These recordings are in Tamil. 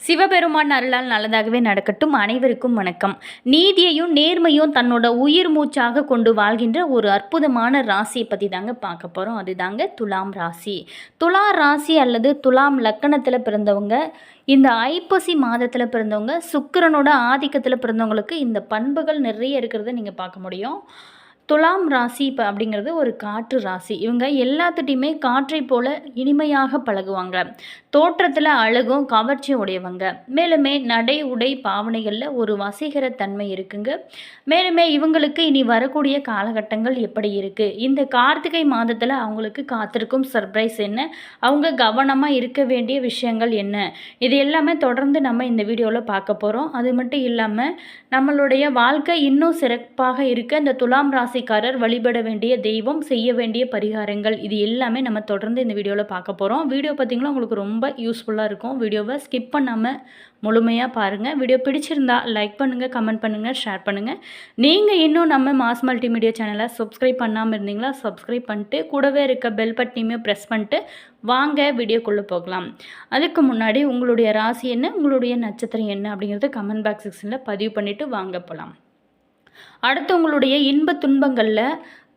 சிவபெருமான் அருளால் நல்லதாகவே நடக்கட்டும். அனைவருக்கும் வணக்கம். நீதியையும் நேர்மையும் தன்னோட உயிர் மூச்சாக கொண்டு வாழ்கின்ற ஒரு அற்புதமான ராசியை பற்றி தாங்க பார்க்க போகிறோம் அதுதாங்க துலாம் ராசி. துலா ராசி அல்லது துலாம் லக்கணத்தில் பிறந்தவங்க இந்த ஐப்பசி மாதத்தில் பிறந்தவங்க சுக்கிரனோட ஆதிக்கத்தில் பிறந்தவங்களுக்கு இந்த பண்புகள் நிறைய இருக்கிறத நீங்கள் பார்க்க முடியும். துலாம் ராசி இப்போ அப்படிங்கிறது ஒரு காற்று ராசி. இவங்க எல்லாத்துட்டையுமே காற்றை போல இனிமையாக பழகுவாங்க. தோற்றத்தில் அழகும் கவர்ச்சி உடையவங்க. மேலுமே நடை உடை பாவனைகளில் ஒரு வசீகர தன்மை இருக்குங்க. மேலுமே இவங்களுக்கு இனி வரக்கூடிய காலகட்டங்கள் எப்படி இருக்குது இந்த கார்த்திகை மாதத்தில் அவங்களுக்கு காத்திருக்கும் சர்ப்ரைஸ் என்ன? அவங்க கவனமாக இருக்க வேண்டிய விஷயங்கள் என்ன? இது எல்லாமே தொடர்ந்து நம்ம இந்த வீடியோவில் பார்க்க போகிறோம் அது மட்டும் இல்லாமல் நம்மளுடைய வாழ்க்கை இன்னும் சிறப்பாக இருக்க இந்த துலாம் ராசி ராசிக்காரர் வழிபட வேண்டிய தெய்வம் செய்ய வேண்டிய பரிகாரங்கள் இது எல்லாமே நம்ம தொடர்ந்து இந்த வீடியோவில் பார்க்க போகிறோம் வீடியோ பார்த்தீங்கன்னா உங்களுக்கு ரொம்ப யூஸ்ஃபுல்லாக இருக்கும். வீடியோவை ஸ்கிப் பண்ணாமல் முழுமையாக பாருங்கள் வீடியோ பிடிச்சிருந்தா லைக் பண்ணுங்கள் கமெண்ட் பண்ணுங்கள் ஷேர் பண்ணுங்கள் நீங்கள் இன்னும் நம்ம மாஸ் மல்டிமீடியா சேனலை சப்ஸ்கிரைப் பண்ணாமல் இருந்தீங்களா? சப்ஸ்கிரைப் பண்ணிட்டு கூடவே இருக்க பெல் பட்டனையுமே ப்ரெஸ் பண்ணிட்டு வாங்க வீடியோக்குள்ளே போகலாம். அதுக்கு முன்னாடி உங்களுடைய ராசி என்ன? உங்களுடைய நட்சத்திரம் என்ன? அப்படிங்கிறத கமெண்ட் பாக்ஸ் செக்ஷனில் பதிவு பண்ணிவிட்டு வாங்க போகலாம் அடுத்து உங்களுடைய இன்ப துன்பங்களில்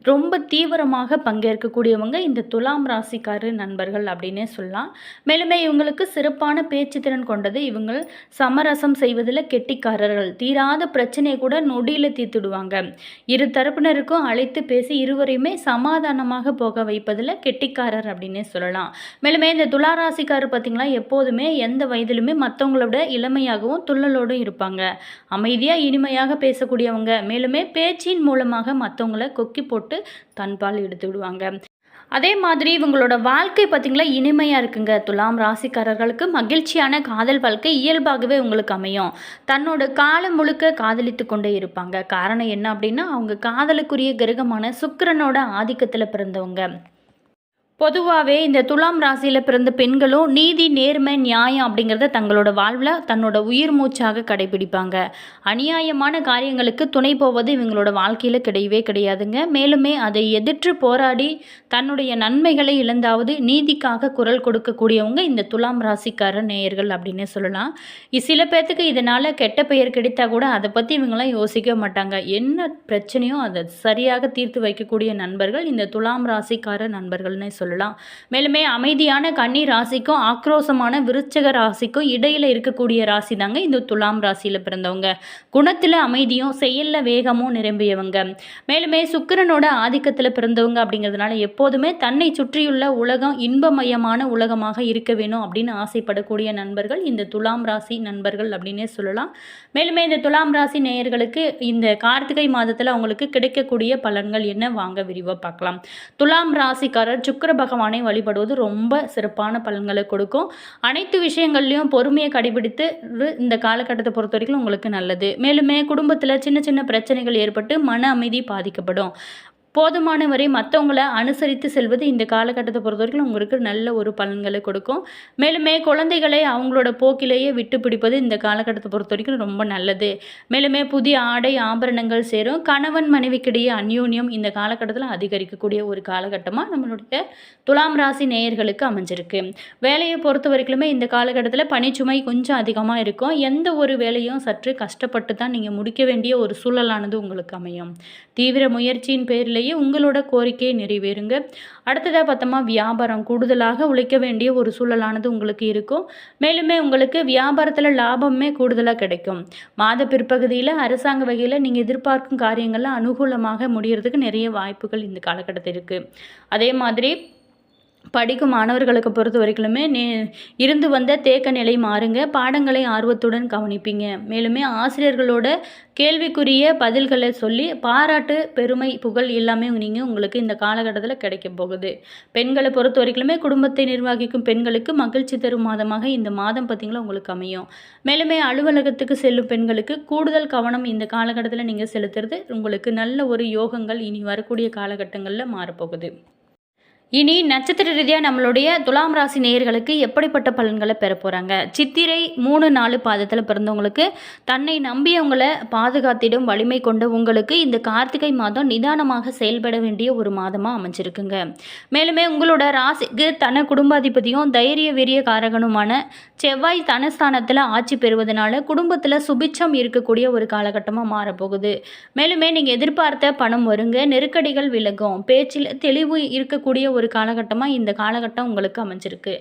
ரொம்ப தீவிரமாக பங்கேற்கக்கூடியவங்க இந்த துலாம் ராசிக்காரு நண்பர்கள் அப்படின்னே சொல்லலாம். மேலுமே இவங்களுக்கு சிறப்பான பேச்சு திறன் கொண்டது இவங்க சமரசம் செய்வதில் கெட்டிக்காரர்கள். தீராத பிரச்சனையை கூட நொடியில் தீர்த்துடுவாங்க. இரு தரப்பினருக்கும் அழைத்து பேசி இருவரையுமே சமாதானமாக போக வைப்பதில் கெட்டிக்காரர் அப்படின்னே சொல்லலாம். மேலுமே இந்த துலா ராசிக்காரர் பார்த்திங்களா எப்போதுமே எந்த வயதிலுமே மற்றவங்களோட இளமையாகவும் துள்ளலோடும் இருப்பாங்க. அமைதியாக இனிமையாக பேசக்கூடியவங்க. மேலுமே பேச்சின் மூலமாக மற்றவங்கள கொக்கி போட்டு தன்பால் எடுத்து விடுவாங்க. அதே மாதிரி இவங்களோட வாழ்க்கை பார்த்திங்களா இனிமையாக இருக்குங்க. துலாம் ராசிக்காரர்களுக்கு மகிழ்ச்சியான காதல் வாழ்க்கை இயல்பாகவே உங்களுக்கு அமையும். தன்னோட காலம் முழுக்க காதலித்து கொண்டே இருப்பாங்க. காரணம் என்ன அப்படின்னா அவங்க காதலுக்குரிய கிரகமான சுக்கிரனோட ஆதிக்கத்தில் பிறந்தவங்க. பொதுவாகவே இந்த துலாம் ராசியில் பிறந்த பெண்களும் நீதி நேர்மை நியாயம் அப்படிங்கிறத தங்களோட வாழ்வில் தன்னோட உயிர் மூச்சாக கடைபிடிப்பாங்க. அநியாயமான காரியங்களுக்கு துணை போவது இவங்களோட வாழ்க்கையில் கிடையவே கிடையாதுங்க. மேலுமே அதை எதிர்த்து போராடி தன்னுடைய நன்மைகளை இழந்தாவது நீதிக்காக குரல் கொடுக்கக்கூடியவங்க இந்த துலாம் ராசிக்கார நேயர்கள் அப்படின்னு சொல்லலாம். சில பேர்த்துக்கு இதனால் கெட்ட பெயர் கிடைத்தா கூட அதை பற்றி இவங்களாம் யோசிக்க மாட்டாங்க. என்ன பிரச்சனையோ அதை சரியாக தீர்த்து வைக்கக்கூடிய நண்பர்கள் இந்த துலாம் ராசிக்கார நண்பர்கள்னே சொல்லலாம். மேலுமே அமைதியான கன்னி ராசிக்கும் ஆக்ரோஷமான விருச்சக ராசிக்கும் இடையில் இருக்கக்கூடிய ராசி தாங்க இந்த துலாம் ராசியில் பிறந்தவங்க. குணத்தில் அமைதியும் செயலில் வேகமும் நிரம்பியவங்க. மேலுமே சுக்கிரனோட ஆதிக்கத்தில் பிறந்தவங்க அப்படிங்கிறதுனால எப்போதுமே தன்னை சுற்றியுள்ள உலகம் இன்பமயமான உலகமாக இருக்க வேணும் அப்படின்னு ஆசைப்படக்கூடிய நண்பர்கள் இந்த துலாம் ராசி நண்பர்கள் அப்படின்னே சொல்லலாம். மேலுமே இந்த துலாம் ராசி நேயர்களுக்கு இந்த கார்த்திகை மாதத்தில் அவங்களுக்கு கிடைக்கக்கூடிய பலன்கள் என்ன? வாங்க விரிவாக பார்க்கலாம். துலாம் ராசிக்காரர் சுக்கர பகவானை வழிபடுவது ரொம்ப சிறப்பான பலன்களை கொடுக்கும். அனைத்து விஷயங்கள்லையும் பொறுமையை கடைபிடித்து இந்த காலகட்டத்தை பொறுத்த வரைக்கும் உங்களுக்கு நல்லது. மேலுமே குடும்பத்தில் சின்ன சின்ன பிரச்சனைகள் ஏற்பட்டு மன அமைதி பாதிக்கப்படும். போதுமான வரை மற்றவங்கள அனுசரித்து செல்வது இந்த காலகட்டத்தை பொறுத்த வரைக்கும் உங்களுக்கு நல்ல ஒரு பலன்களை கொடுக்கும். மேலுமே குழந்தைகளை அவங்களோட போக்கிலேயே விட்டு பிடிப்பது இந்த காலகட்டத்தை பொறுத்த வரைக்கும் ரொம்ப நல்லது. மேலுமே புதிய ஆடை ஆபரணங்கள் சேரும். கணவன் மனைவிக்கிடையே அந்யோன்யம் இந்த காலகட்டத்தில் அதிகரிக்கக்கூடிய ஒரு காலகட்டமாக நம்மளுடைய துலாம் ராசி நேயர்களுக்கு அமைஞ்சிருக்கு. வேலையை பொறுத்த வரைக்குமே இந்த காலகட்டத்தில் பணிச்சுமை கொஞ்சம் அதிகமாக இருக்கும். எந்த ஒரு வேலையும் சற்று கஷ்டப்பட்டு தான் நீங்கள் முடிக்க வேண்டிய ஒரு சூழலானது உங்களுக்கு அமையும். தீவிர முயற்சியின் பேரிலேயே உங்களோட கோரிக்கையை நிறைவேறுங்க. அடுத்ததாக பார்த்தோமா வியாபாரம். கூடுதலாக உழைக்க வேண்டிய ஒரு சூழலானது உங்களுக்கு இருக்கும். மேலுமே உங்களுக்கு வியாபாரத்தில் லாபமே கூடுதலாக கிடைக்கும். மாத பிற்பகுதியில் அரசாங்க வகையில் நீங்கள் எதிர்பார்க்கும் காரியங்கள்லாம் அனுகூலமாக முடிகிறதுக்கு நிறைய வாய்ப்புகள் இந்த காலகட்டத்தில் இருக்குது அதே மாதிரி படிக்கும் மாணவர்களுக்கு பொறுத்த வரைக்குமே நே இருந்து வந்த தேக்க நிலை மாறுங்க. பாடங்களை ஆர்வத்துடன் கவனிப்பீங்க. மேலுமே ஆசிரியர்களோட கேள்விக்குரிய பதில்களை சொல்லி பாராட்டு பெருமை புகழ் எல்லாமே நீங்கள் உங்களுக்கு இந்த காலகட்டத்தில் கிடைக்க போகுது. பெண்களை பொறுத்த வரைக்குமே குடும்பத்தை நிர்வகிக்கும் பெண்களுக்கு மகிழ்ச்சி தரும் மாதமாக இந்த மாதம் பார்த்திங்களா உங்களுக்கு அமையும். மேலுமே அலுவலகத்துக்கு செல்லும் பெண்களுக்கு கூடுதல் கவனம் இந்த காலகட்டத்தில் நீங்கள் செலுத்துறது உங்களுக்கு நல்ல ஒரு யோகங்கள் இனி வரக்கூடிய காலகட்டங்களில் மாறப்போகுது இனி நட்சத்திர ரீதியாக நம்மளுடைய துலாம் ராசி நேயர்களுக்கு எப்படிப்பட்ட பலன்களை பெற போகிறாங்க சித்திரை மூணு நாலு பாதத்தில் பிறந்தவங்களுக்கு தன்னை நம்பியவங்களை பாதுகாத்திடும் வலிமை கொண்ட உங்களுக்கு இந்த கார்த்திகை மாதம் நிதானமாக செயல்பட வேண்டிய ஒரு மாதமாக அமைஞ்சிருக்குங்க. மேலுமே உங்களோட ராசிக்கு தன குடும்பாதிபதியும் தைரிய வீரிய காரகனுமான செவ்வாய் தனஸ்தானத்தில் ஆட்சி பெறுவதனால குடும்பத்தில் சுபிச்சம் இருக்கக்கூடிய ஒரு காலகட்டமாக மாறப்போகுது. மேலுமே நீங்கள் எதிர்பார்த்த பணம் வருங்க நெருக்கடிகள் விலகும் பேச்சில் தெளிவு இருக்கக்கூடிய ஒரு காலகட்டமாக இந்த காலகட்டம் உங்களுக்கு அமைஞ்சிருக்கு.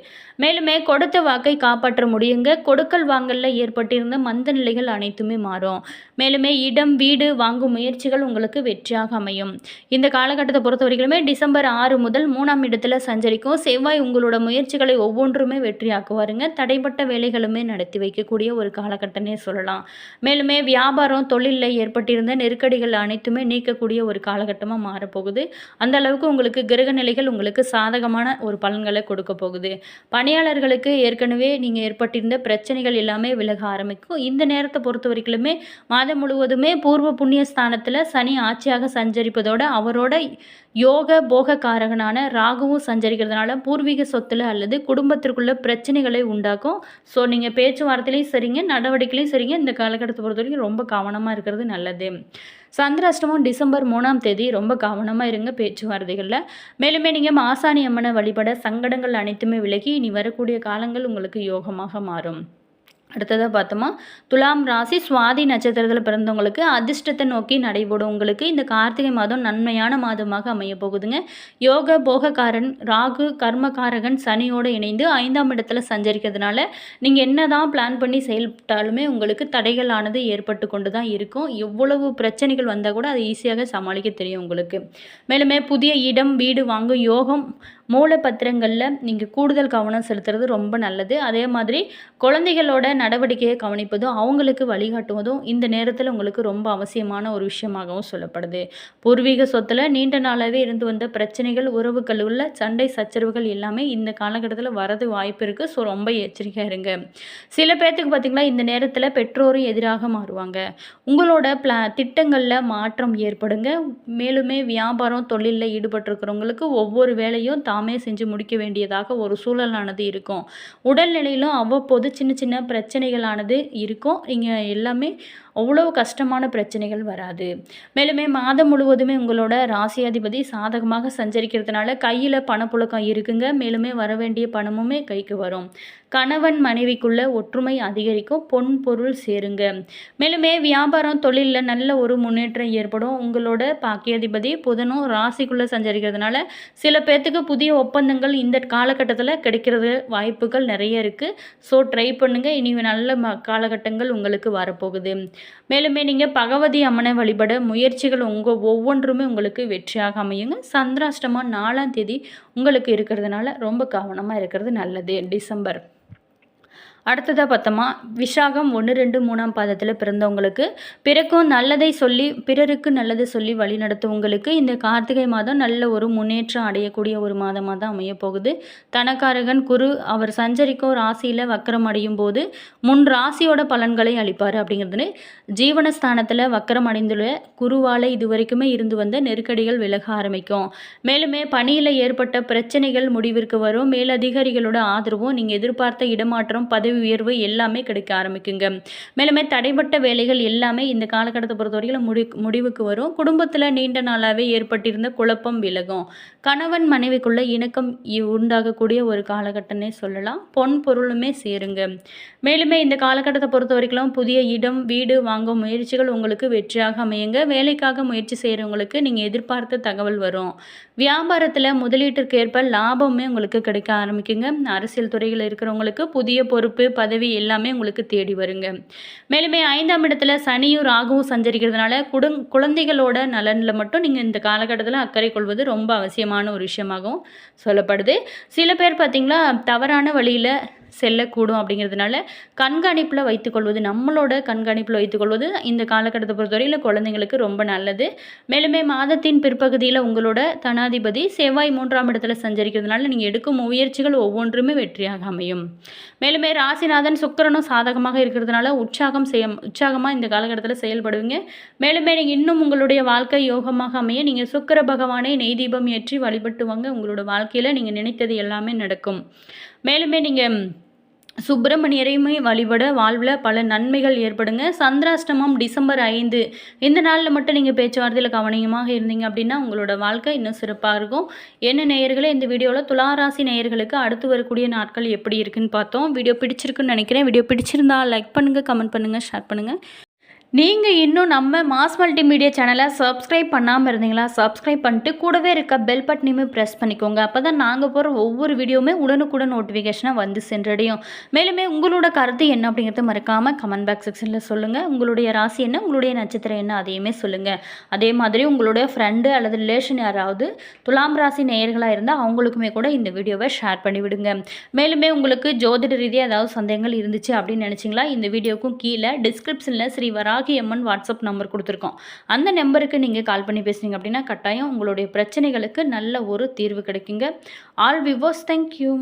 மேலுமே கொடுத்த வாக்கை காப்பாற்ற முடியுங்க. கொடுக்கல் வாங்கலில் ஏற்பட்டிருந்த மந்த நிலைகள் அனைத்துமே மாறும். மேலுமே இடம் வீடு வாங்கும் முயற்சிகள் உங்களுக்கு வெற்றியாக அமையும். இந்த காலகட்டத்தை பொறுத்த வரைக்குமே டிசம்பர் ஆறு முதல் மூணாம் இடத்துல சஞ்சரிக்கும். செவ்வாய் உங்களோட முயற்சிகளை ஒவ்வொன்றுமே வெற்றியாக்குவாருங்க. தடைப்பட்ட வேலைகளுமே நடத்தி வைக்கக்கூடிய ஒரு காலகட்டமே சொல்லலாம். மேலுமே வியாபாரம் தொழிலில் ஏற்பட்டிருந்த நெருக்கடிகள் அனைத்துமே நீக்கக்கூடிய ஒரு காலகட்டமாக மாறப்போகுது. அந்த அளவுக்கு உங்களுக்கு கிரக நிலைகள் உங்களுக்கு சாதகமான ஒரு பலன்களை கொடுக்க போகுது. பணியாளர்களுக்கு ஏற்கனவே நீங்கள் ஏற்பட்டிருந்த பிரச்சனைகள் எல்லாமே விலக ஆரம்பிக்கும். இந்த நேரத்தை பொறுத்த வரைக்குமே மாதம் முழுவதுமே பூர்வ புண்ணிய ஸ்தானத்தில் சனி ஆட்சியாக சஞ்சரிப்பதோடு அவரோட யோக போக காரகனான ராகுவும் சஞ்சரிக்கிறதுனால பூர்வீக சொத்தில் அல்லது குடும்பத்திற்குள்ள பிரச்சனைகளை உண்டாக்கும். ஸோ நீங்கள் பேச்சுவார்த்தையிலையும் சரிங்க நடவடிக்கையிலையும் சரிங்க. இந்த காலகட்டத்தை பொறுத்த வரைக்கும் ரொம்ப கவனமாக இருக்கிறது நல்லது. சந்திராஷ்டமம் டிசம்பர் மூணாம் தேதி. ரொம்ப கவனமாக இருங்க பேச்சுவார்த்தைகளில். மேலுமே நீங்கள் மாசாணி அம்மனை வழிபட சங்கடங்கள் அனைத்துமே விலகி இனி வரக்கூடிய காலங்கள் உங்களுக்கு யோகமாக மாறும். அடுத்ததாக பார்த்தோமா துலாம் ராசி சுவாதி நட்சத்திரத்தில் பிறந்தவங்களுக்கு அதிர்ஷ்டத்தை நோக்கி நடைபெறும். உங்களுக்கு இந்த கார்த்திகை மாதம் நன்மையான மாதமாக அமைய போகுதுங்க. யோக போகக்காரன் ராகு கர்மகாரகன் சனியோடு இணைந்து ஐந்தாம் இடத்துல சஞ்சரிக்கிறதுனால நீங்கள் என்ன தான் பிளான் பண்ணி செயல்பட்டாலுமே உங்களுக்கு தடைகளானது ஏற்பட்டு கொண்டு தான் இருக்கும். எவ்வளவு பிரச்சனைகள் வந்தால் கூட அது ஈஸியாக சமாளிக்க தெரியும் உங்களுக்கு. மேலுமே புதிய இடம் வீடு வாங்கும் யோகம் மூலப்பத்திரங்களில் நீங்கள் கூடுதல் கவனம் செலுத்துறது ரொம்ப நல்லது. அதே மாதிரி குழந்தைகளோட நடவடிக்கையை கவனிப்பதும் அவங்களுக்கு வழிகாட்டுவதும் இந்த நேரத்தில் உங்களுக்கு ரொம்ப அவசியமான ஒரு விஷயமாகவும் சொல்லப்படுது. பூர்வீக சொத்தில் நீண்ட நாளாகவே இருந்து வந்த பிரச்சனைகள் உறவுகள் உள்ள சண்டை சச்சரவுகள் எல்லாமே இந்த காலகட்டத்தில் வரது வாய்ப்பு இருக்குது ஸோ ரொம்ப எச்சரிக்கையாக இருங்க. சில பேர்த்துக்கு பார்த்திங்களா இந்த நேரத்தில் பெற்றோரும் எதிராக மாறுவாங்க. உங்களோட பிளா திட்டங்களில் மாற்றம் ஏற்படுங்க. மேலுமே வியாபாரம் தொழிலில் ஈடுபட்டிருக்கிறவங்களுக்கு ஒவ்வொரு வேலையும் தாமே செஞ்சு முடிக்க வேண்டியதாக ஒரு சூழலானது இருக்கும். உடல்நிலையிலும் அவ்வப்போது சின்ன சின்ன பிரச்சனைகளானது இருக்கும். இங்கே எல்லாமே அவ்வளோ கஷ்டமான பிரச்சனைகள் வராது. மேலுமே மாதம் முழுவதுமே உங்களோட ராசியாதிபதி சாதகமாக சஞ்சரிக்கிறதுனால கையில் பணப்புழக்கம் இருக்குங்க. மேலுமே வர வேண்டிய பணமுமே கைக்கு வரும். கணவன் மனைவிக்குள்ள ஒற்றுமை அதிகரிக்கும். பொன் பொருள் சேருங்க. மேலுமே வியாபாரம் தொழிலில் நல்ல ஒரு முன்னேற்றம் ஏற்படும். உங்களோட பாக்கியாதிபதி புதனும் ராசிக்குள்ளே சஞ்சரிக்கிறதுனால சில பேர்த்துக்கு புதிய ஒப்பந்தங்கள் இந்த காலகட்டத்தில் கிடைக்கிறது வாய்ப்புகள் நிறைய இருக்குது ஸோ ட்ரை பண்ணுங்கள் இனி நல்ல ம காலகட்டங்கள் உங்களுக்கு வரப்போகுது. மேலுமே நீங்கள் பகவதி அம்மனை வழிபட முயற்சிகள் உங்கள் ஒவ்வொன்றுமே உங்களுக்கு வெற்றியாக அமையுங்க. சந்திராஷ்டமம் நாலாம் தேதி உங்களுக்கு இருக்கிறதுனால ரொம்ப கவனமாக இருக்கிறது நல்லது. டிசம்பர் அடுத்ததாக பார்த்தோமா விஷாகம் ஒன்று ரெண்டு மூணாம் பாதத்தில் பிறந்தவங்களுக்கு பிறக்கும் நல்லதை சொல்லி பிறருக்கு நல்லதை சொல்லி வழி நடத்துவங்களுக்கு இந்த கார்த்திகை மாதம் நல்ல ஒரு முன்னேற்றம் அடையக்கூடிய ஒரு மாதமாக தான் அமைய போகுது தனக்காரகன் குரு அவர் சஞ்சரிக்கும் ராசியில் வக்கரம் அடையும் போது முன் ராசியோட பலன்களை அளிப்பார் அப்படிங்கிறது ஜீவனஸ்தானத்தில் வக்கரம் அடைந்துள்ள குருவால் இது வரைக்குமே இருந்து வந்த நெருக்கடிகள் விலக ஆரம்பிக்கும். மேலுமே பணியில் ஏற்பட்ட பிரச்சனைகள் முடிவிற்கு வரும். மேலதிகாரிகளோட ஆதரவும் நீங்கள் எதிர்பார்த்த இடமாற்றம் பதவி பதவி உயர்வு எல்லாமே கிடைக்க ஆரம்பிக்குங்க. மேலுமே தடைப்பட்ட வேலைகள் எல்லாமே இந்த காலகட்டத்தை பொறுத்தவரையில் முடி முடிவுக்கு வரும். குடும்பத்தில் நீண்ட நாளாகவே ஏற்பட்டிருந்த குழப்பம் விலகும். கணவன் மனைவிக்குள்ள இணக்கம் உண்டாகக்கூடிய ஒரு காலகட்டமே சொல்லலாம். பொன் பொருளுமே சேருங்க. மேலுமே இந்த காலகட்டத்தை பொறுத்த வரைக்கும் புதிய இடம் வீடு வாங்கும் முயற்சிகள் உங்களுக்கு வெற்றியாக அமையுங்க. வேலைக்காக முயற்சி செய்கிறவங்களுக்கு நீங்கள் எதிர்பார்த்த தகவல் வரும். வியாபாரத்தில் முதலீட்டிற்கு ஏற்ப லாபமே உங்களுக்கு கிடைக்க ஆரம்பிக்குங்க. அரசியல் துறையில் இருக்கிறவங்களுக்கு புதிய பொறுப்பு பதவி எல்லாமே உங்களுக்கு தேடி வருங்க. மேலுமே ஐந்தாம் இடத்துல சனியும் ராகுவும் சஞ்சரிக்கிறதுனால குடுங் குழந்தைகளோட நலனில் மட்டும் நீங்கள் இந்த காலகட்டத்தில் அக்கறை கொள்வது ரொம்ப அவசியமாக முக்கியமான ஒரு விஷயமாகவும் சொல்லப்படுது. சில பேர் பார்த்திங்களா தவறான வழியில் செல்லக்கூடும் அப்படிங்கிறதுனால கண்காணிப்பில் வைத்துக்கொள்வது நம்மளோட கண்காணிப்பில் வைத்துக்கொள்வது இந்த காலகட்டத்தை பொறுத்தவரையில் குழந்தைங்களுக்கு ரொம்ப நல்லது. மேலுமே மாதத்தின் பிற்பகுதியில் உங்களோட தனாதிபதி செவ்வாய் மூன்றாம் இடத்துல சஞ்சரிக்கிறதுனால நீங்கள் எடுக்கும் முயற்சிகள் ஒவ்வொன்றுமே வெற்றியாக அமையும். மேலுமே ராசிநாதன் சுக்கிரனும் சாதகமாக இருக்கிறதுனால உற்சாகம் செய்ய உற்சாகமாக இந்த காலகட்டத்தில் செயல்படுவீங்க. மேலுமே நீங்கள் இன்னும் உங்களுடைய வாழ்க்கை யோகமாக அமைய நீங்கள் சுக்கிர பகவானை நெய் தீபம் ஏற்றி வழிபட்டு வாங்க. உங்களோட வாழ்க்கையில் நீங்கள் நினைத்தது எல்லாமே நடக்கும். மேலுமே நீங்கள் சுப்பிரமணியரையுமே வழிபட வாழ்வில் பல நன்மைகள் ஏற்படுங்க. சந்திராஷ்டமம் டிசம்பர் ஐந்து. இந்த நாளில் மட்டும் நீங்கள் பேச்சுவார்த்தையில் கவனமாக இருந்தீங்க அப்படின்னா உங்களோட வாழ்க்கை இன்னும் சிறப்பாக இருக்கும். என்ன நேயர்களே இந்த வீடியோவில் துளாராசி நேயர்களுக்கு அடுத்து வரக்கூடிய நாட்கள் எப்படி இருக்குன்னு பார்த்தோம். வீடியோ பிடிச்சிருக்குன்னு நினைக்கிறேன். வீடியோ பிடிச்சிருந்தா லைக் பண்ணுங்கள் கமெண்ட் பண்ணுங்கள் ஷேர் பண்ணுங்கள் நீங்கள் இன்னும் நம்ம மாஸ் மல்டிமீடியா சேனலை சப்ஸ்கிரைப் பண்ணாமல் இருந்தீங்களா? சப்ஸ்கிரைப் பண்ணிட்டு கூடவே இருக்க பெல் பட்டனையுமே ப்ரெஸ் பண்ணிக்கோங்க. அப்போ தான் நாங்கள் போகிற ஒவ்வொரு வீடியோவுமே உடனுக்குடன் நோட்டிஃபிகேஷனாக வந்து சென்றடையும். மேலுமே உங்களோட கருத்து என்ன அப்படிங்கிறத மறக்காமல் கமெண்ட் பாக்ஸ் செக்ஷனில் சொல்லுங்கள் உங்களுடைய ராசி என்ன? உங்களுடைய நட்சத்திரம் என்ன? அதையுமே சொல்லுங்கள் அதே மாதிரி உங்களுடைய ஃப்ரெண்டு அல்லது ரிலேஷன் யாராவது துலாம் ராசி நேயர்களாக இருந்தால் அவங்களுக்குமே கூட இந்த வீடியோவை ஷேர் பண்ணிவிடுங்க மேலுமே உங்களுக்கு ஜோதிட ரீதியாக ஏதாவது சந்தேகங்கள் இருந்துச்சு அப்படின்னு நினச்சிங்களா? இந்த வீடியோக்கும் கீழே டிஸ்கிரிப்ஷனில் ஸ்ரீவரா வராகி வாட்ஸ்அப் நம்பர் கொடுத்துருக்கோம். அந்த நம்பருக்கு நீங்கள் கால் பண்ணி பேசுனீங்க அப்படின்னா கட்டாயம் உங்களுடைய பிரச்சனைகளுக்கு நல்ல ஒரு தீர்வு கிடைக்குங்க. All விவோஸ் thank you